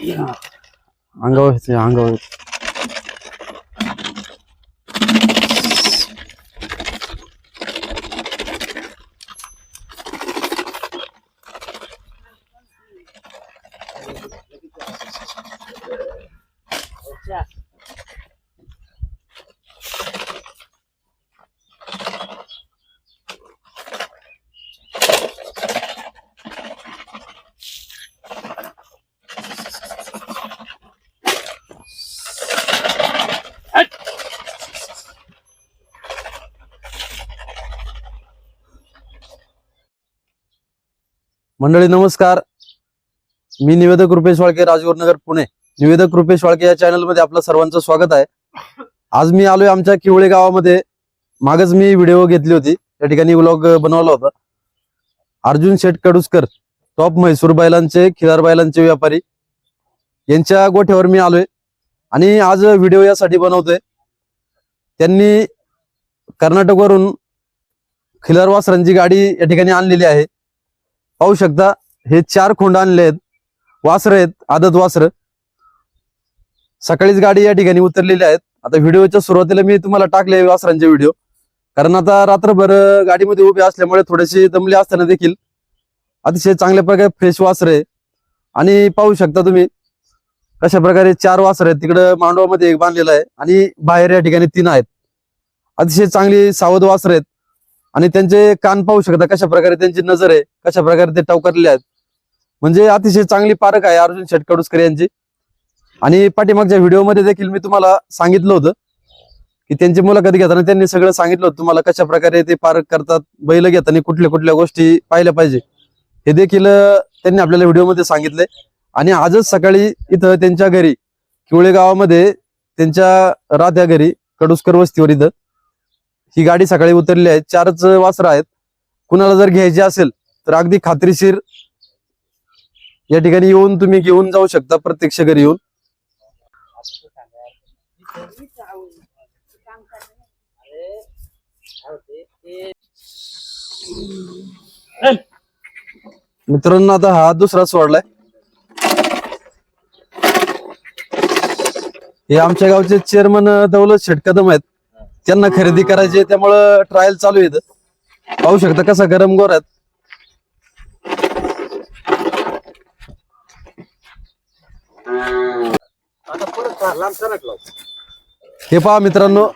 अंगावर येते, अंगावर येते. मंडळी नमस्कार. मी निवेदक रुपेश वाळके राजगुरुनगर पुणे. निवेदक रुपेश वाळके या चॅनलमध्ये आपलं सर्वांचं स्वागत आहे. आज मी आलोय आमच्या किवळे गावामध्ये. मागच मी व्हिडिओ घेतली होती. त्या ठिकाणी व्लॉग बनवला होता. अर्जुन शेठ कडुसकर टॉप म्हैसूर बैलांचे खिलार बैलांचे व्यापारी. यांच्या गोठ्यावर मी आलोय. आणि आज व्हिडिओ यासाठी बनवतोय. त्यांनी कर्नाटकवरून खिलार वासरांची गाडी या ठिकाणी आणलेली आहे. पाहू शकता हे चार खोंड आणले आहेत वासर आहेत आदत वासर. सकाळीच गाडी या ठिकाणी उतरलेली आहेत. आता व्हिडिओच्या सुरुवातीला मी तुम्हाला टाकले वासरांचे व्हिडिओ. कारण आता रात्रभर गाडीमध्ये उभे असल्यामुळे थोडेसे दमले असताना देखील अतिशय चांगल्या प्रकारे फ्रेश वासर आहे. आणि पाहू शकता तुम्ही कशा प्रकारे चार वासर आहेत. तिकडं मांडवामध्ये एक बांधलेला आहे आणि बाहेर या ठिकाणी तीन आहेत. अतिशय चांगली सावध वासर आहेत. आणि त्यांचे कान पाहू शकता कशा प्रकारे त्यांची नजर आहे कशा प्रकारे ते टवकरले आहेत. म्हणजे अतिशय चांगली पारख आहे अर्जुन शेटकडुसकर यांची. आणि पाठीमागच्या व्हिडिओमध्ये देखील मी तुम्हाला सांगितलं होतं की त्यांची मुलाखत घेताना त्यांनी सगळं सांगितलं होतं तुम्हाला कशा प्रकारे ते पारख करतात बैल घेताना कुठल्या कुठल्या गोष्टी पाहिल्या पाहिजे. हे देखील त्यांनी आपल्याला व्हिडिओमध्ये सांगितले आणि आजच सकाळी इथं त्यांच्या घरी किवळे गावामध्ये त्यांच्या राहत्या घरी कडुसकर वस्तीवर इथं ही गाडी सकाळी उतरली आहे. चारच वासरं आहेत. कुणाला जर घ्यायची असेल तर अगदी खात्रीशीर या ठिकाणी येऊन तुम्ही घेऊन जाऊ शकता प्रत्यक्ष घरी येऊन. मित्रांनो आता हा दुसरा सोडलाय. हे आमच्या गावचे चेअरमन दौलत शेटकदम आहेत. त्यांना खरेदी करायची आहे, त्यामुळं ट्रायल चालू इथं पाहू शकता कसा गरम गोर आहेत. हे पहा मित्रांनो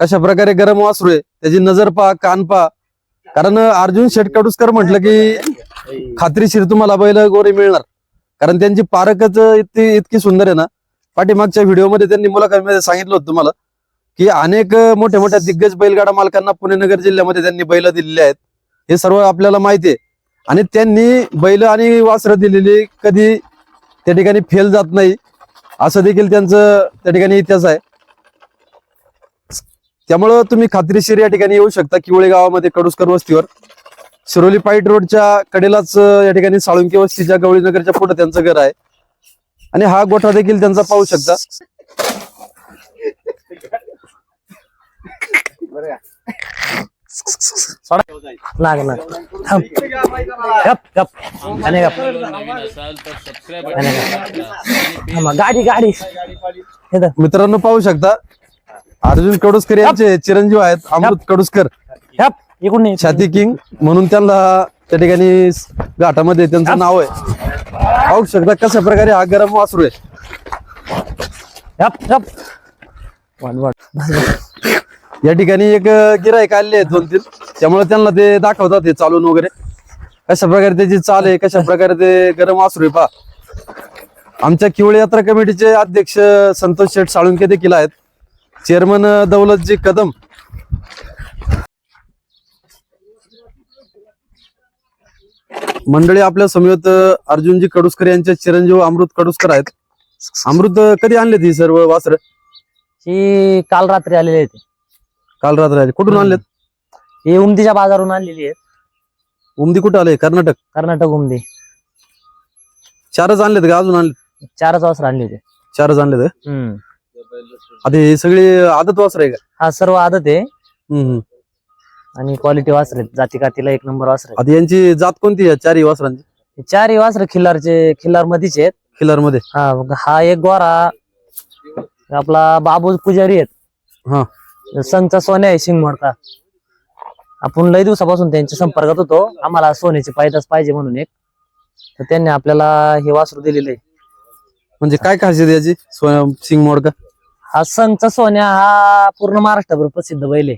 कशा प्रकारे गरम वासरू आहे. त्याची नजर पहा कान पहा. कारण अर्जुन शेठ कडुसकर म्हटलं की खात्रीशीर तुम्हाला बैल गोरे मिळणार. कारण त्यांची पारकच इतकी इतकी सुंदर आहे ना. पाठीमागच्या व्हिडिओमध्ये त्यांनी मुलाखतीमध्ये सांगितलं होतं तुम्हाला. की अनेक मोठ्या मोठ्या दिग्गज बैलगाडा मालकांना पुणे नगर जिल्ह्यामध्ये त्यांनी बैल दिलेली आहेत. हे सर्व आपल्याला माहिती आहे. आणि त्यांनी बैल आणि वासर दिलेली कधी त्या ठिकाणी फेल जात नाही. असं देखील त्यांचं त्या ठिकाणी इतिहास आहे. त्यामुळं तुम्ही खात्रीशीर या ठिकाणी येऊ शकता किवळे गावामध्ये कडुसकर वस्तीवर. शिरोली पाईट रोडच्या कडेलाच या ठिकाणी साळुंकी वस्तीच्या गवळीनगरच्या पुढे त्यांचं घर आहे. आणि हा गोठा देखील त्यांचा पाहू शकता. लाग ना थांब. गप गप. आणि गप. थांबा, गाडी गाडी. इथं. मित्रांनो पाहू शकता अर्जुन कडुसकर यांचे चिरंजीव आहेत अमृत कडुसकर. गप. इकडून ये. छाती किंग म्हणून त्यांना त्या ठिकाणी घाटामध्ये त्यांचं नाव आहे. पाहू शकता कशा प्रकारे हा गरम वासरू आहे. गप गप. वाट, वाट. या ठिकाणी एक गिरायक आलेले आहेत दोन तीन. त्यामुळे त्यांना ते दाखवतात ते चालून वगैरे. कशा प्रकारे त्याची चाल आहे कशा प्रकारे ते गरम वासरू आहे पहा. आमच्या किवळे यात्रा कमिटीचे अध्यक्ष संतोष शेठ साळुंके देखील आहेत. चेअरमन दौलतजी कदम. मंडळी आपल्या समेत अर्जुनजी कडुसकर यांचे चिरंजीव अमृत कडुसकर आहेत. अमृत कधी आणले ती सर्व वासर? ही काल रात्री आलेली आहे काल रात्री आले. कुठून आणलेत? ही उमदीच्या बाजारून आणलेली आहे उमदी कुठं आले? कर्नाटक? कर्नाटक उमदी. चारच आणलेत का? अजून आणले चारच वासर आणली होती चारच आणलेत का? हम्म. आता हे सगळे आदत वासर आहे का? हा सर्व आदत आहे. हम्म, हम्म. आणि क्वालिटी वासर आहेत. जाती कातीला एक नंबर वासर आता यांची जात कोणती आहे चारही वासरांची चारही वासर खिल्लारचे खिल्लार मधीच आहेत. खिलारमध्ये हा मग हा एक गोरा. आपला बाबू पुजारी आहेत. हा. संघचा सोन्या आहे शिंगमोडका आपण लय दिवसापासून त्यांच्या संपर्कात होतो. आम्हाला सोन्याची पायदास पाहिजे म्हणून एक. तर त्यांनी आपल्याला हे वासरू दिलेलं आहे. म्हणजे काय खासियत याची? सो- सिंग मोडका? हा संघचा सोन्या हा पूर्ण महाराष्ट्रभर प्रसिद्ध बैल आहे.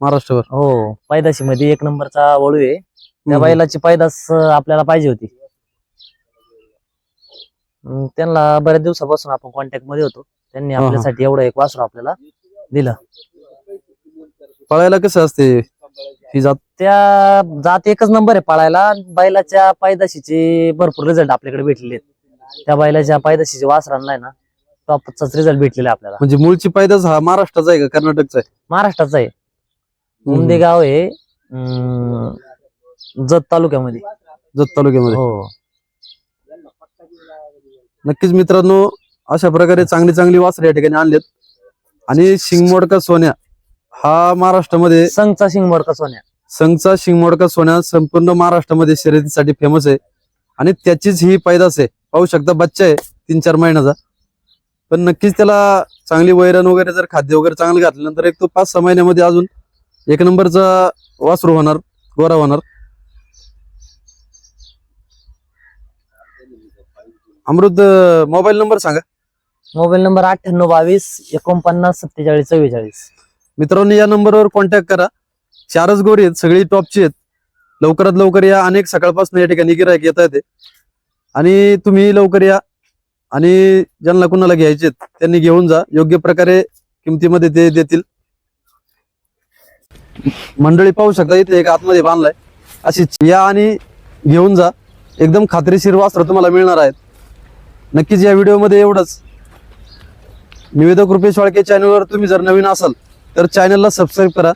महाराष्ट्रभर? हो पैदाशी मध्ये एक नंबरचा वळू आहे. त्या. बैलाची पैदास अं, आपल्याला पाहिजे होती. त्यांना बऱ्याच दिवसापासून आपण कॉन्टॅक्टमध्ये होतो. त्यांनी. आपल्यासाठी एवढं एक वासरू आपल्याला दिलं. पळायला कसं असते? ही जात त्या जात एकच नंबर आहे पाळायला. बैलाच्या पायदाशीचे भरपूर रिझल्ट आपल्याकडे भेटलेले आहेत. त्या बैलाच्या पायदाशीचे वासरांना आहे ना टॉपचाच रिझल्ट भेटलेला आहे आपल्याला. म्हणजे मूळची पैदास हा महाराष्ट्राचा आहे का कर्नाटकचा आहे? महाराष्ट्राचा आहे. उमदे गाव आहे अं, जत तालुक्यामध्ये. जत तालुक्यामध्ये. हो. नक्कीच मित्रांनो अशा प्रकारे चांगली चांगली वासरे या ठिकाणी आणलेत. आणि शिंगमोडका सोन्या. हा महाराष्ट्रामध्ये संघचा शिंगमोडका सोन्या. संघचा शिंगमोडका सोन्या संपूर्ण महाराष्ट्रामध्ये शर्यतीसाठी फेमस आहे. आणि त्याचीच ही पैदास आहे. पाहू शकता बच्चा आहे तीन चार महिन्याचा. पण नक्कीच त्याला चांगली वैरण वगैरे जर खाद्य वगैरे चांगलं घातल्यानंतर एक तो पाच सहा महिन्यामध्ये अजून एक नंबरचा वासरू होणार गोरा होणार. अमृत मोबाईल नंबर सांगा. मोबाईल नंबर अठ्ठ्याण्णव बावीस एकोणपन्नास सत्तेचाळीस चव्वेचाळीस. मित्रांनो या नंबरवर कॉन्टॅक्ट करा. चारच गोरी आहेत सगळी टॉपची आहेत. लवकरात लवकर या. अनेक सकाळपासून या ठिकाणी गिरायक येत येते आणि तुम्ही लवकर या. आणि ज्यांना कुणाला घ्यायचे आहेत, त्यांनी घेऊन जा. योग्य प्रकारे किमतीमध्ये ते देतील. मंडळी पाहू शकता इथे एक आतमध्ये बांधलाय. अशी या आणि घेऊन जा. एकदम खात्रीशीर वास्त्र तुम्हाला मिळणार आहेत. नक्कीच या व्हिडिओमध्ये एवढंच. निवेदक रुपेश वाळके चॅनलवर तुम्ही जर नवीन असाल तर चॅनलला सबस्क्राईब करा.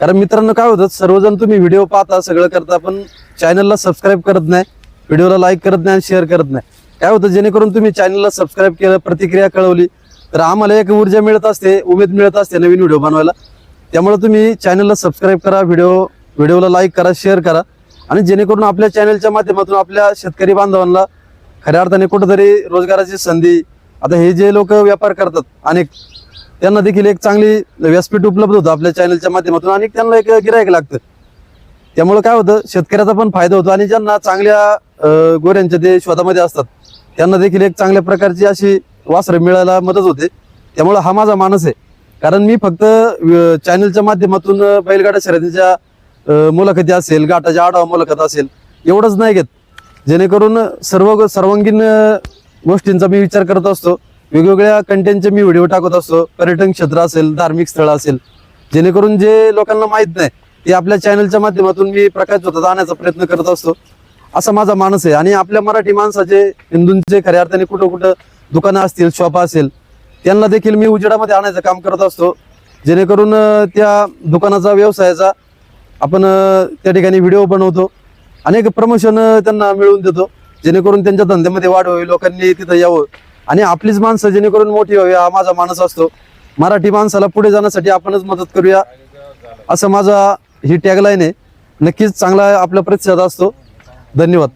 कारण मित्रांनो काय होतं सर्वजण तुम्ही व्हिडिओ पाहता सगळं करता पण चॅनलला सबस्क्राईब करत नाही व्हिडिओला लाईक करत नाही आणि शेअर करत नाही. काय होतं जेणेकरून तुम्ही चॅनलला सबस्क्राईब केलं प्रतिक्रिया कळवली तर आम्हाला एक ऊर्जा मिळत असते उमेद मिळत असते नवीन व्हिडिओ बनवायला. त्यामुळे तुम्ही चॅनलला सबस्क्राईब करा व्हिडिओ व्हिडिओला लाईक करा शेअर करा. आणि जेणेकरून आपल्या चॅनलच्या माध्यमातून आपल्या शेतकरी बांधवांना खऱ्या अर्थाने कुठंतरी रोजगाराची संधी आता हे जे लोक व्यापार करतात अनेक त्यांना देखील एक चांगली व्यासपीठ उपलब्ध होतं आपल्या चॅनलच्या माध्यमातून आणि त्यांना एक गिरायक लागतं. त्यामुळे काय होतं शेतकऱ्याचा पण फायदा होतो आणि ज्यांना चांगल्या गोऱ्यांचे गोऱ्यांच्या ते शोधामध्ये असतात त्यांना देखील एक चांगल्या प्रकारची अशी वासरं मिळायला मदत होते. त्यामुळं हा माझा मानस आहे. कारण मी फक्त चॅनलच्या माध्यमातून बैलगाडा शर्यतीच्या मुलाखती असेल गाठाच्या आढावा मुलाखत असेल एवढंच नाही घेत. जेणेकरून सर्व सर्वांगीण गोष्टींचा मी विचार करत असतो. वेगवेगळ्या कंटेंटचे मी व्हिडिओ टाकत असतो. पर्यटन क्षेत्र असेल धार्मिक स्थळ असेल जेणेकरून जे लोकांना माहीत नाही ते आपल्या चॅनलच्या माध्यमातून मी प्रकाश होतात आणण्याचा प्रयत्न करत असतो. असा माझा मानस आहे. आणि आपल्या मराठी माणसाचे हिंदूंचे खऱ्या अर्थाने कुठं कुठं दुकानं असतील शॉप असेल त्यांना देखील मी उजेडामध्ये आणायचं काम करत असतो. जेणेकरून त्या दुकानाचा व्यवसायाचा आपण त्या ठिकाणी व्हिडिओ बनवतो. अनेक प्रमोशन त्यांना मिळवून देतो. जेणेकरून त्यांच्या धंद्यामध्ये वाढ व्हावी लोकांनी तिथं यावं. आणि आपलीच माणसं जेणेकरून मोठी व्हावी हा माझा माणूस असतो. मराठी माणसाला पुढे जाण्यासाठी आपणच मदत करूया असं माझा ही टॅगलाईन आहे. नक्कीच चांगला आपला प्रतिसाद असतो. धन्यवाद.